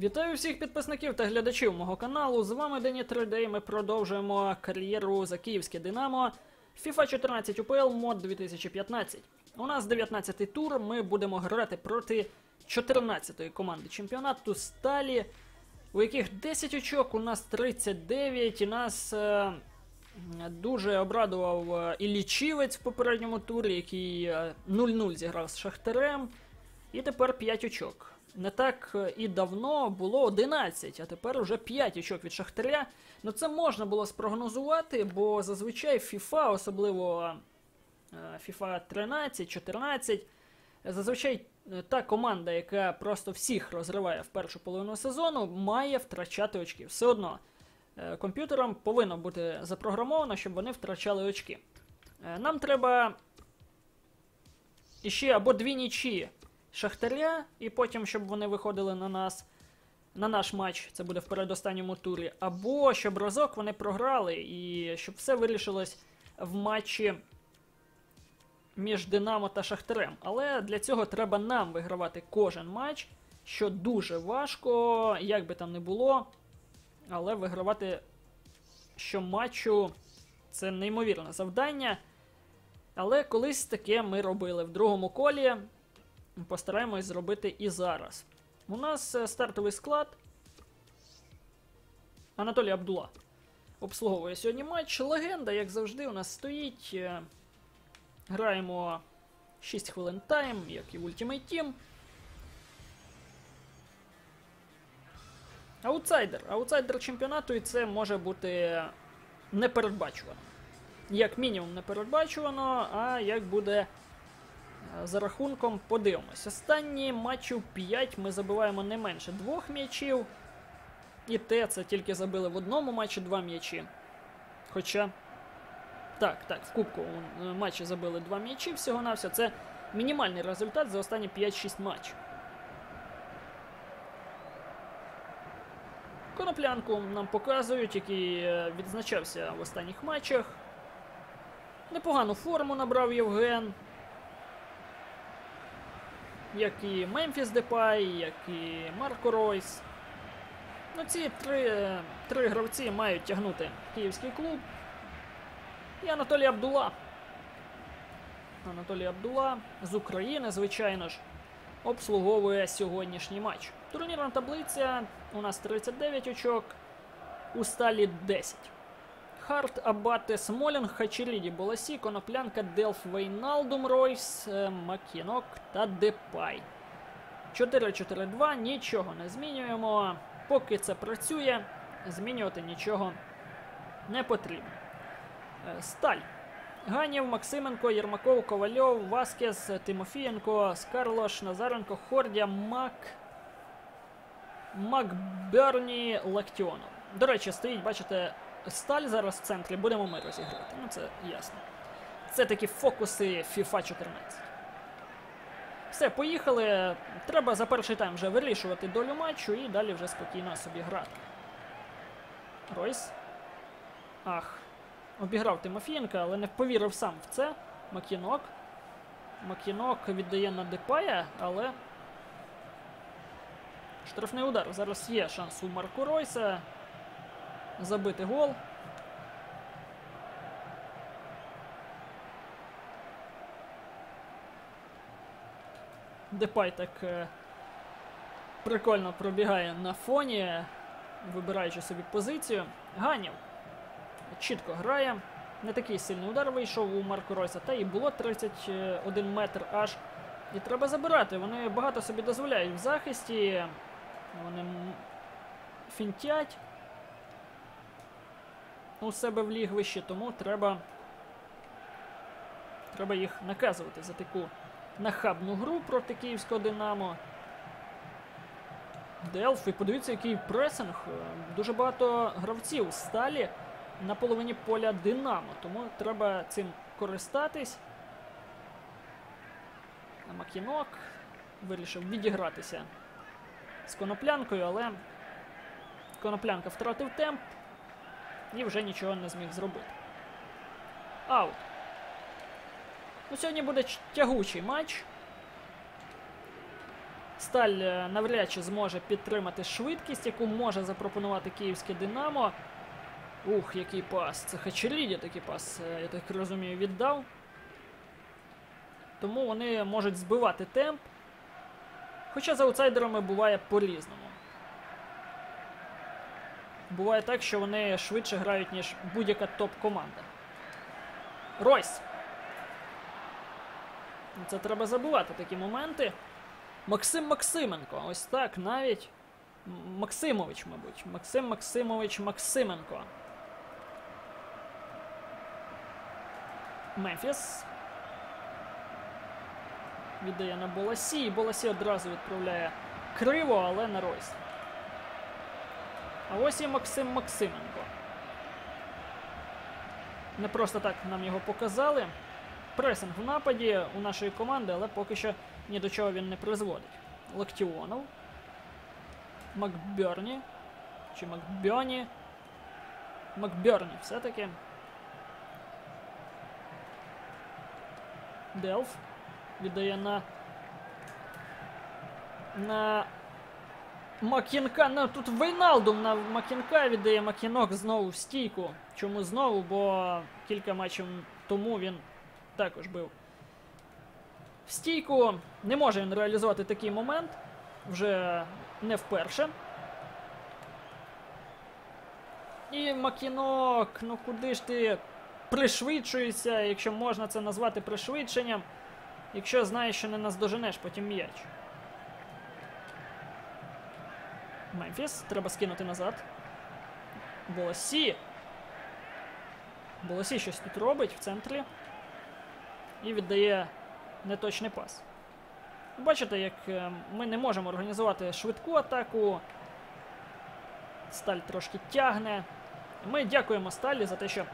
Вітаю всіх підписників та глядачів мого каналу. З вами Дені 3D. Ми продовжуємо кар'єру за київське Динамо. FIFA 14 UPL мод 2015. У нас 19-й тур. Ми будемо грати проти 14-ї команди чемпіонату Сталі, у яких 10 очок, у нас 39, і нас е, дуже обрадував е, і лічівець в попередньому турі, який е, 0-0 зіграв з Шахтарем. І тепер 5 очок. Не так е, і давно було 11, а тепер уже 5 очок від Шахтаря. Ну це можна було спрогнозувати, бо зазвичай FIFA, особливо е, FIFA 13, 14, зазвичай е, та команда, яка просто всіх розриває в першу половину сезону, має втрачати очки. Все одно комп'ютерам повинно бути запрограмовано, щоб вони втрачали очки. Нам треба іще або дві нічі Шахтаря, і потім, щоб вони виходили на нас. На наш матч, це буде в передостанньому турі, або щоб разок вони програли, і щоб все вирішилось в матчі між Динамо та Шахтарем. Але для цього треба нам вигравати кожен матч, що дуже важко, як би там не було. Але вигравати щоматчу це неймовірне завдання. Але колись таке ми робили в другому колі. Постараємось зробити і зараз. У нас е, стартовий склад. Анатолій Абдула обслуговує сьогодні матч. Легенда, як завжди, у нас стоїть. Е, Граємо 6 хвилин тайм, як і в Ultimate Team. Аутсайдер. Аутсайдер чемпіонату, і це може бути непередбачувано. Як мінімум непередбачувано, а як буде за рахунком, подивимось. Останні матчів 5 ми забиваємо не менше двох м'ячів. І те це тільки забили в одному матчі два м'ячі. Хоча. Так, так, в Кубку е, матчі забили два м'ячі всього-навсього. Це мінімальний результат за останні 5-6 матчів. Коноплянку нам показують, який е, відзначався в останніх матчах. Непогану форму набрав Євген. Як і Мемфіс Депай, як і Марко Ройс. Ну, ці три, три гравці мають тягнути київський клуб. І Анатолій Абдула. Анатолій Абдула з України, звичайно ж, обслуговує сьогоднішній матч. Турнірна таблиця у нас 39 очок, у сталі 10. Харт, Абате, Смолінг, Хачеріді, Боласі, Коноплянка, Делф, Вейналдум, Ройс, е, Макінок та Депай. 4-4-2, нічого не змінюємо. Поки це працює, змінювати нічого не потрібно. Е, Сталь. Ганєв, Максименко, Єрмаков, Ковальов, Васкес, Тимофієнко, Скарлош, Назаренко, Хордя, Мак. Макберні, Лактіонов. До речі, стоїть, бачите, сталь зараз в центрі, будемо ми розігрувати. Ну, це ясно. Це такі фокуси FIFA 14. Все, поїхали. Треба за перший тайм вже вирішувати долю матчу і далі вже спокійно собі грати. Ройс. Ах. Обіграв Тимофієнка, але не повірив сам в це. Макінок. Макінок віддає на Депая, але. Штрафний удар. Зараз є шанс у Марку Ройса забити гол. Депай так е, прикольно пробігає на фоні, вибираючи собі позицію. Ганів чітко грає. Не такий сильний удар вийшов у Марко Ройса, та і було 31 метр аж. І треба забирати. Вони багато собі дозволяють в захисті. Вони фінтять у себе в лігвищі, тому треба. Треба їх наказувати за таку нахабну гру проти київського Динамо. Делф, і подивіться, який пресинг. Е, Дуже багато гравців сталі на половині поля Динамо, тому треба цим користатись. Макінок вирішив відігратися з коноплянкою, але коноплянка втратив темп і вже нічого не зміг зробити. Аут. Ну, Сьогодні буде тягучий матч. Сталь е, навряд чи зможе підтримати швидкість, яку може запропонувати київське Динамо. Ух, який пас. Це Хачеріді такий пас, е, я так розумію, віддав. Тому вони можуть збивати темп. Хоча з аутсайдерами буває по-різному. Буває так, що вони швидше грають, ніж будь-яка топ-команда. Ройс. Це треба забувати такі моменти. Максим Максименко. Ось так навіть. Максимович, мабуть. Максим Максимович Максименко. Мемфіс. Віддає на Боласі. І Боласі одразу відправляє криво, але на Ройс. А ось і Максим Максименко. Не просто так нам його показали. Пресинг в нападі у нашої команди, але поки що ні до чого він не призводить. Локтіонов. Макберні. Чи Макбьоні. Макберні все-таки. Делф. Віддає на. На. Макінка. Ну, тут Вейналдум на Макінка віддає Макінок знову в стійку. Чому знову? Бо кілька матчів тому він також бив. В стійку не може він реалізувати такий момент. Вже не вперше. І Макінок, ну куди ж ти пришвидшуєшся, якщо можна це назвати пришвидшенням, якщо знаєш, що не наздоженеш потім м'яч. Мемфіс, треба скинути назад. Болосі. Болосі щось тут робить в центрі. І віддає неточний пас. Бачите, як е, ми не можемо організувати швидку атаку. Сталь трошки тягне. Ми дякуємо Сталі за те, що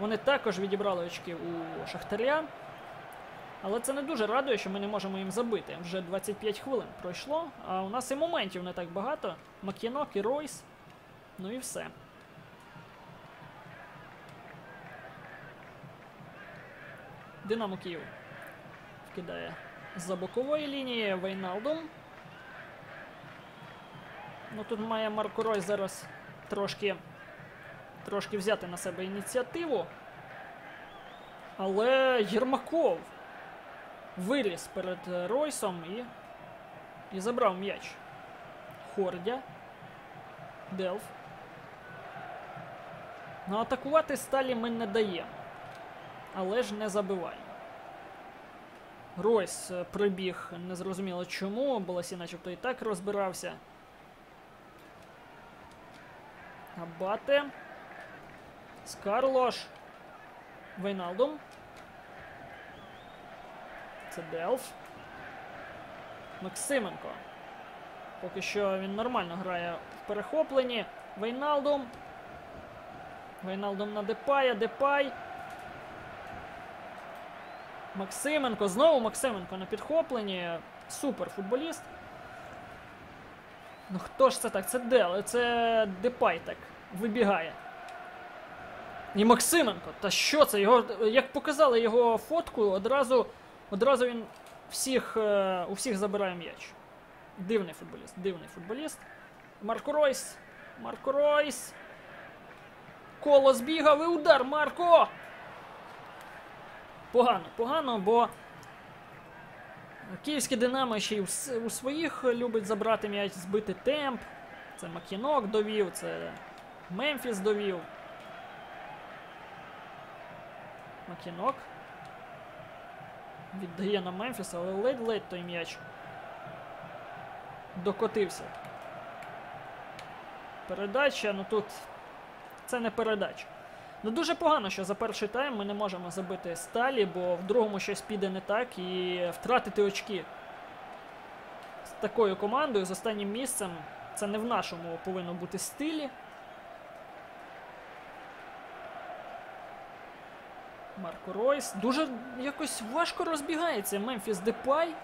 вони також відібрали очки у Шахтаря. Але це не дуже радує, що ми не можемо їм забити. Вже 25 хвилин пройшло, а у нас і моментів не так багато. Макінок і Ройс. Ну і все. Динамо Київ вкидає за бокової лінії Вейналдум. Ну тут має Марко Ройс зараз трошки, трошки взяти на себе ініціативу. Але Єрмаков виліз перед е, Ройсом і, і забрав м'яч. Хордя. Делф. Ну, атакувати сталі ми не даємо. Але ж не забиваємо. Ройс е, прибіг незрозуміло чому, Боласі начебто і так розбирався. Абате. Скарлош. Вейналдум. Це Делф. Максименко. Поки що він нормально грає в перехопленні. Вейналдум. Вейналдум на Депая. Депай. Максименко. Знову Максименко на підхопленні. Супер футболіст. Ну хто ж це так? Це Дел, це Депай так вибігає. І Максименко. Та що це? Його, як показали його фотку, одразу, одразу він всіх, е, у всіх забирає м'яч. Дивний футболіст, дивний футболіст. Марко Ройс. Марко Ройс. Коло збігав і удар. Марко! Погано, погано, бо київське Динамо ще й у своїх любить забрати м'яч, збити темп. Це Макінок довів, це Мемфіс довів. Макінок. Віддає на Мемфіса, але ледь-ледь той м'яч докотився. Передача, ну тут це не передача. Ну дуже погано, що за перший тайм ми не можемо забити сталі, бо в другому щось піде не так і втратити очки з такою командою, з останнім місцем. Це не в нашому повинно бути стилі. Марко Ройс. Дуже якось важко розбігається Мемфіс Депай.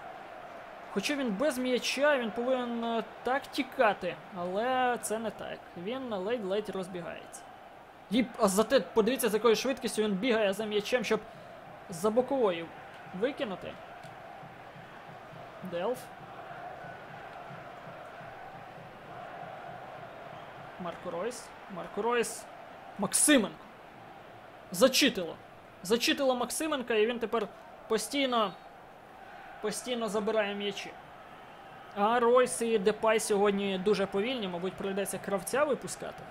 Хоча він без м'яча, він повинен е, так тікати, але це не так. Він ледь-ледь розбігається. І а зате, подивіться, з якою швидкістю він бігає за м'ячем, щоб за боковою викинути. Делф. Марко Ройс. Марко Ройс. Максименко. Зачитило. Зачитило Максименка, і він тепер постійно. Постійно забирає м'ячі. А Ройс і Депай сьогодні дуже повільні, мабуть, прийдеться кравця випускати.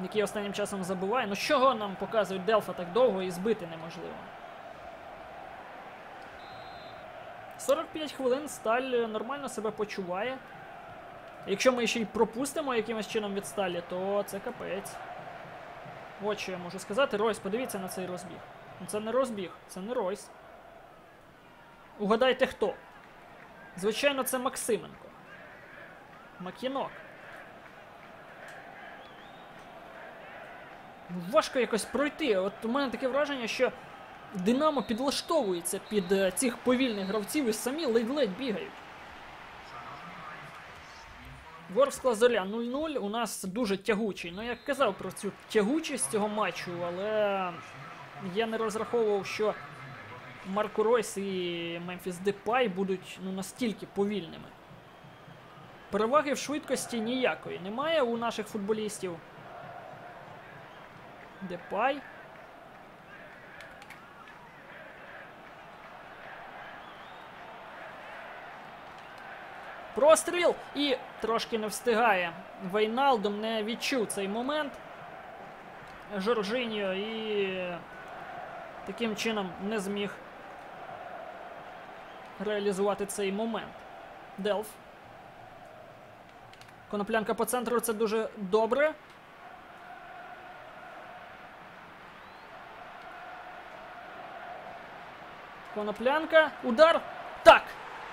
Який останнім часом забиває. Ну чого нам показують Делфа так довго і збити неможливо. 45 хвилин сталь нормально себе почуває. Якщо ми ще й пропустимо якимось чином від сталі, то це капець. Що я можу сказати. Ройс, подивіться на цей розбіг. Ну, Це не розбіг, це не Ройс. Угадайте хто? Звичайно, це Максименко. Макінок. Ну, Важко якось пройти. От у мене таке враження, що Динамо підлаштовується під е, цих повільних гравців і самі ледь-ледь бігають. Ворскла Зоря 0-0 у нас дуже тягучий. Ну, я казав про цю тягучість цього матчу, але я не розраховував, що Марко Ройс і Мемфіс Депай будуть ну, настільки повільними. Переваги в швидкості ніякої немає у наших футболістів. Депай. Простріл і трошки не встигає. Вейналдом не відчув цей момент. Жоржиньо і таким чином не зміг реалізувати цей момент. Делф. Коноплянка по центру це дуже добре. Коноплянка. Удар. Так.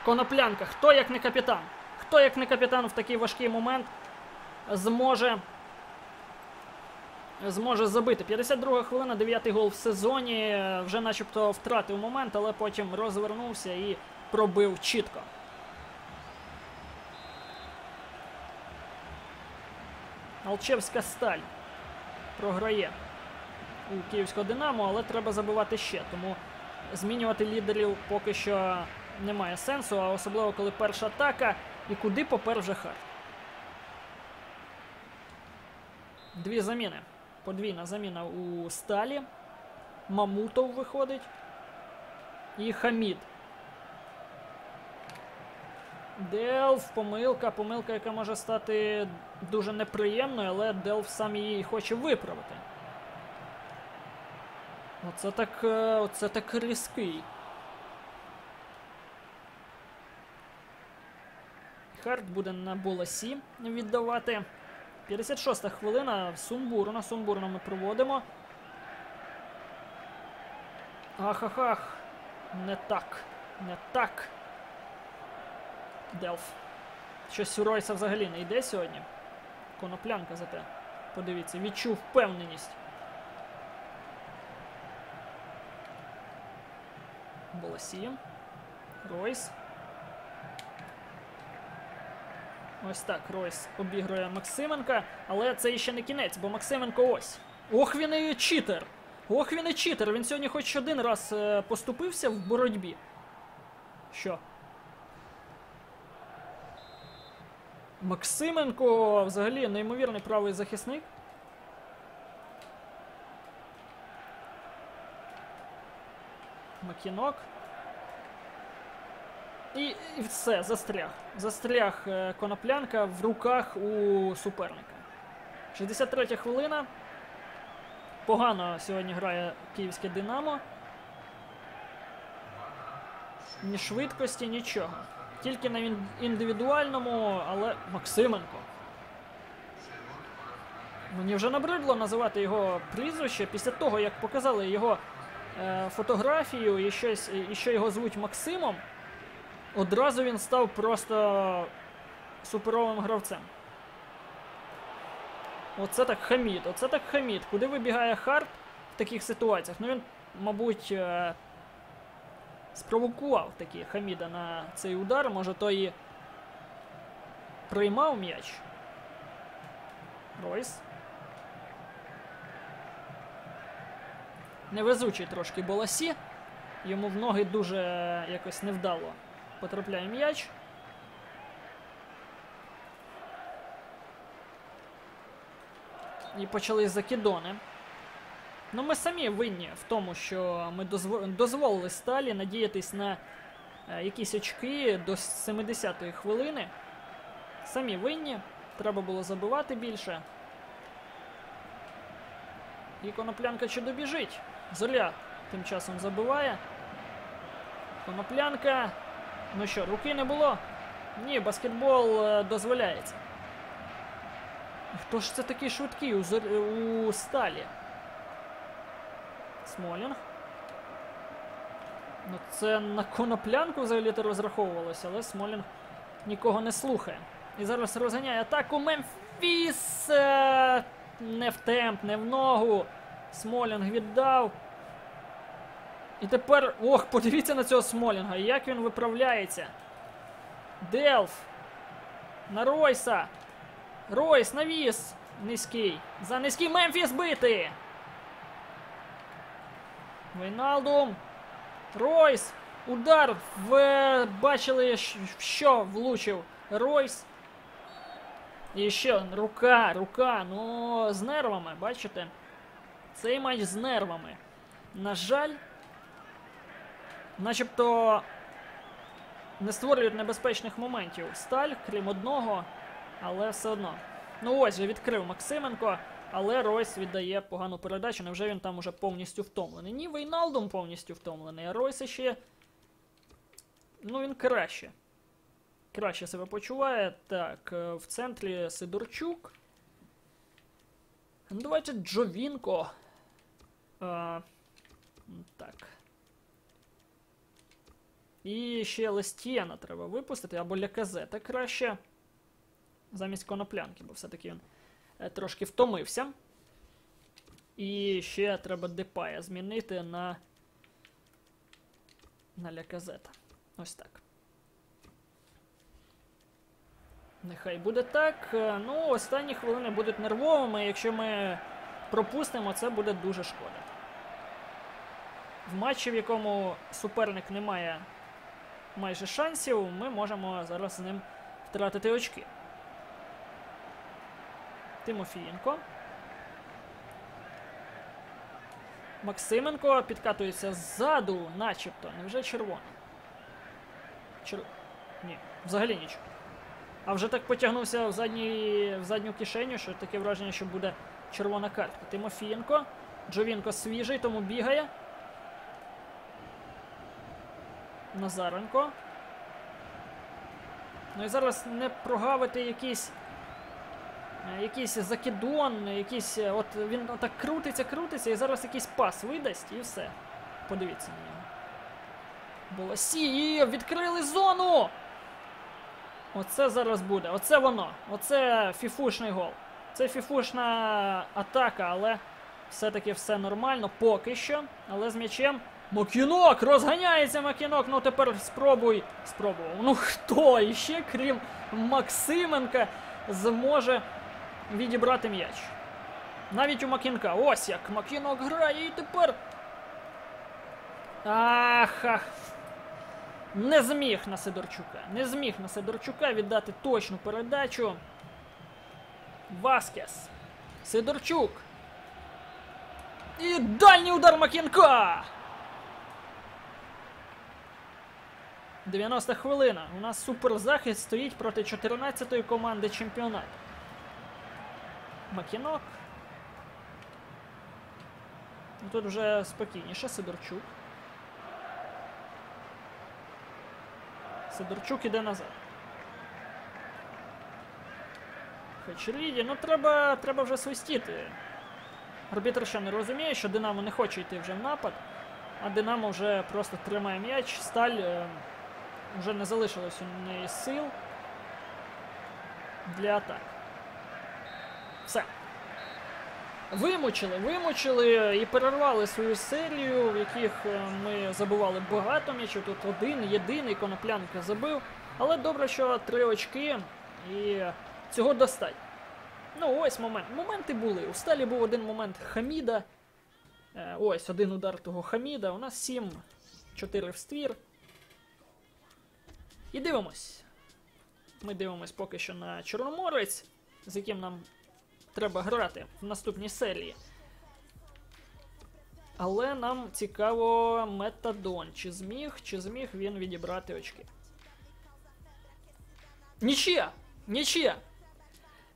Коноплянка. Хто як не капітан? Хто як не капітан в такий важкий момент зможе. Зможе забити. 52 хвилина, 9 гол в сезоні. Вже начебто втратив момент, але потім розвернувся і пробив чітко. Алчевська сталь програє у київського Динамо, але треба забивати ще. Тому змінювати лідерів поки що немає сенсу, а особливо коли перша атака і куди попер вже Харт. Дві заміни. Подвійна заміна у сталі. Мамутов виходить. І Хамід. Делф, помилка, помилка, яка може стати дуже неприємною, але Делф сам її хоче виправити. Оце так, е, оце так різкий. Харт буде на боласі віддавати. 56-та хвилина. Сумбурна. Сумбурно ми проводимо. Ах-ах-ах. Не так. Не так. Делф. Щось у Ройса взагалі не йде сьогодні. Коноплянка зате. Подивіться, відчув впевненість. Боласі. Ройс. Ось так, Ройс обігрує Максименка, але це ще не кінець, бо Максименко ось. Ох, він і читер! Ох, він і читер! Він сьогодні хоч один раз е, поступився в боротьбі. Що? Максименко взагалі неймовірний правий захисник. Макінок. І, і все, застряг. Застряг е, коноплянка в руках у суперника. 63 хвилина. Погано сьогодні грає київське Динамо. Ні швидкості, нічого. Тільки на індивідуальному, але Максименко. Мені вже набридло називати його прізвище після того, як показали його е, фотографію і, щось, і що його звуть Максимом. Одразу він став просто суперовим гравцем. Оце так хамід, оце так хамід. Куди вибігає Харт в таких ситуаціях? Ну він, мабуть, е, спровокував таки Хаміда на цей удар. Може той і приймав м'яч. Ройс. Невезучий трошки Боласі. Йому в ноги дуже якось невдало потрапляє м'яч. і почались закидони. Ну, ми самі винні в тому, що ми дозволили сталі надіятись на е, якісь очки до 70-ї хвилини. Самі винні. Треба було забивати більше. І коноплянка чи добіжить. Зоря тим часом забиває. Коноплянка. Ну що, руки не було? Ні, баскетбол е, дозволяється. Хто ж це такий швидкий у, у сталі? Смолінг. Ну, це на коноплянку взагалі то розраховувалося, але Смолінг нікого не слухає. І зараз розганяє атаку Мемфіс. Е, Не в темп, не в ногу. Смолінг віддав. І тепер. Ох, подивіться на цього Смолінга, як він виправляється. Делф. На Ройса. Ройс навіс. Низький. За низький Мемфіс бити. Вейналдум. Ройс. Удар. В... Бачили, що влучив Ройс. І ще рука, рука. Ну, з нервами, бачите? Цей матч з нервами. На жаль, начебто не створюють небезпечних моментів. Сталь, крім одного, але все одно. Ну ось же відкрив Максименко, але Ройс віддає погану передачу. Невже він там уже повністю втомлений? Ні, Вейналдум повністю втомлений, а Ройс ще. Ну, він краще. Краще себе почуває. Так, е, в центрі Сидорчук. Ну, Давайте Джовінко. А, так. І ще Лестієна треба випустити, або Ляказета краще. Замість коноплянки, бо все-таки він е, трошки втомився. І ще треба Депая змінити на. На Ляказета. Ось так. Нехай буде так. Е, Ну, останні хвилини будуть нервовими. Якщо ми пропустимо, це буде дуже шкода. В матчі, в якому суперник не має майже шансів, ми можемо зараз з ним втратити очки. Тимофієнко. Максименко підкатується ззаду, начебто. Невже червоний? Чер... Ні, взагалі нічого. А вже так потягнувся в, задній, в задню кишеню, що таке враження, що буде червона картка. Тимофієнко. Джовінко свіжий, тому бігає. Назаренко. Ну і зараз не прогавити якийсь. е, Якийсь закидон, якийсь. е, От він так крутиться, крутиться, і зараз якийсь пас видасть, і все. Подивіться на нього. Болосі, і відкрили зону! Оце зараз буде. Оце воно. Оце фіфушний гол. Це фіфушна атака, але все-таки все нормально, поки що. Але з м'ячем. Макінок! Розганяється Макінок! Ну тепер спробуй. Спробував. Ну хто іще, крім Максименка, зможе відібрати м'яч? Навіть у Макінка. Ось як Макінок грає і тепер. Ах, ах. Не зміг на Сидорчука. Не зміг на Сидорчука віддати точну передачу. Васкес. Сидорчук. І дальній удар Макінка. 90 хвилина. У нас суперзахист стоїть проти 14-ї команди чемпіонату. Макінок. Тут вже спокійніше Сидорчук. Сидорчук іде назад. Хачеріді, ну треба, треба вже свистіти. Арбітр ще не розуміє, що Динамо не хоче йти вже в напад, а Динамо вже просто тримає м'яч. Сталь е, вже не залишилось у неї сил для атак. Все. Вимучили, вимучили і перервали свою серію, в яких е, ми забували багато м'ячів. Тут один, єдиний коноплянка забив. Але добре, що три очки, і цього достатньо. Ну, ось момент. Моменти були. У сталі був один момент Хаміда. Е, ось один удар того Хаміда. У нас 7, 4 в ствір. І дивимось. Ми дивимось поки що на Чорноморець, з яким нам треба грати в наступній серії. Але нам цікаво Метадон. Чи зміг, чи зміг він відібрати очки? Нічия! Нічия!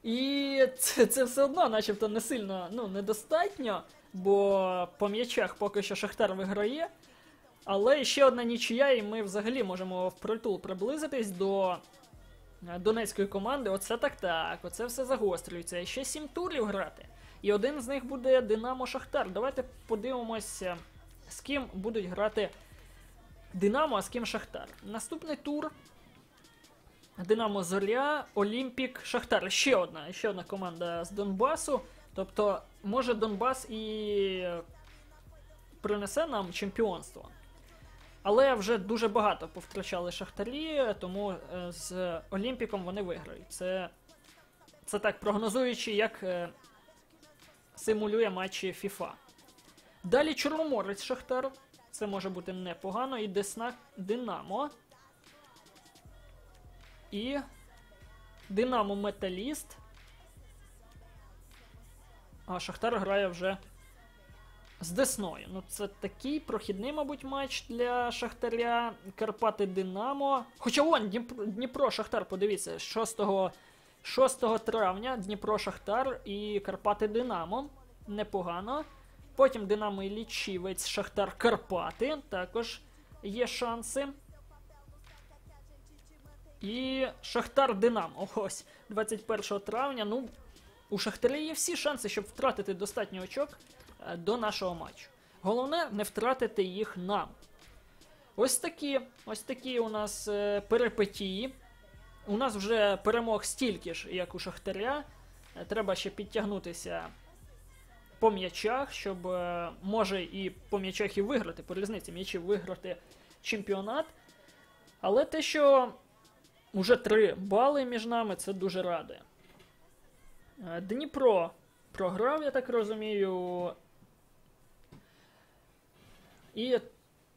І це, це все одно, начебто, не сильно ну, недостатньо, бо по м'ячах поки що Шахтар виграє. Але ще одна нічия, і ми взагалі можемо впритул приблизитись до е, донецької команди. Оце так так, оце все загострюється. Ще сім турів грати. І один з них буде Динамо Шахтар. Давайте подивимося, з ким будуть грати Динамо, а з ким Шахтар. Наступний тур. Динамо Зоря, Олімпік, Шахтар. Ще одна, ще одна команда з Донбасу. Тобто, може Донбас і принесе нам чемпіонство. Але вже дуже багато повтрачали Шахтарі, тому е, з Олімпіком вони виграють. Це, це так прогнозуючи, як е, симулює матчі FIFA. Далі Чорноморець Шахтар. Це може бути непогано. І Десна Динамо. І Динамо Металіст. А Шахтар грає вже з Десною. Ну, це такий прохідний, мабуть, матч для Шахтаря. Карпати Динамо. Хоча вон, Дніпро, Шахтар, подивіться, 6, 6 травня Дніпро Шахтар і Карпати Динамо. Непогано. Потім Динамо і Лічівець, Шахтар Карпати. Також є шанси. І Шахтар Динамо. Ось 21 травня. Ну, у Шахтаря є всі шанси, щоб втратити достатньо очок до нашого матчу. Головне не втратити їх нам. Ось такі ось такі у нас е, перипетії. У нас вже перемог стільки ж, як у Шахтаря. Е, Треба ще підтягнутися по м'ячах, щоб е, може і по м'ячах і виграти, по різниці м'ячів виграти чемпіонат. Але те, що уже 3 бали між нами, це дуже радує. Е, Дніпро програв, я так розумію. І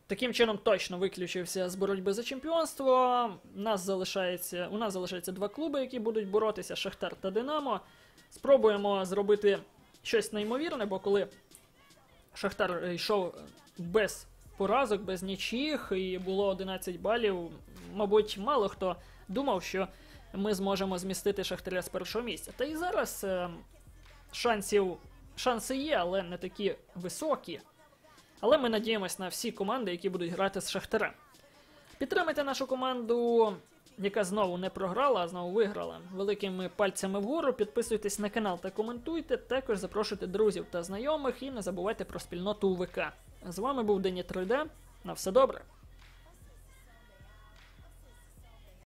таким чином точно виключився з боротьби за чемпіонство. Нас залишається, у нас залишається два клуби, які будуть боротися: Шахтар та Динамо. Спробуємо зробити щось неймовірне, бо коли Шахтар йшов без поразок, без нічих, і було 11 балів, мабуть, мало хто думав, що ми зможемо змістити Шахтаря з першого місця. Та і зараз е, шансів, шанси є, але не такі високі. Але ми надіємось на всі команди, які будуть грати з Шахтарем. Підтримайте нашу команду, яка знову не програла, а знову виграла. Великими пальцями вгору. Підписуйтесь на канал та коментуйте. Також запрошуйте друзів та знайомих і не забувайте про спільноту УВК. З вами був Дені 3D. На все добре.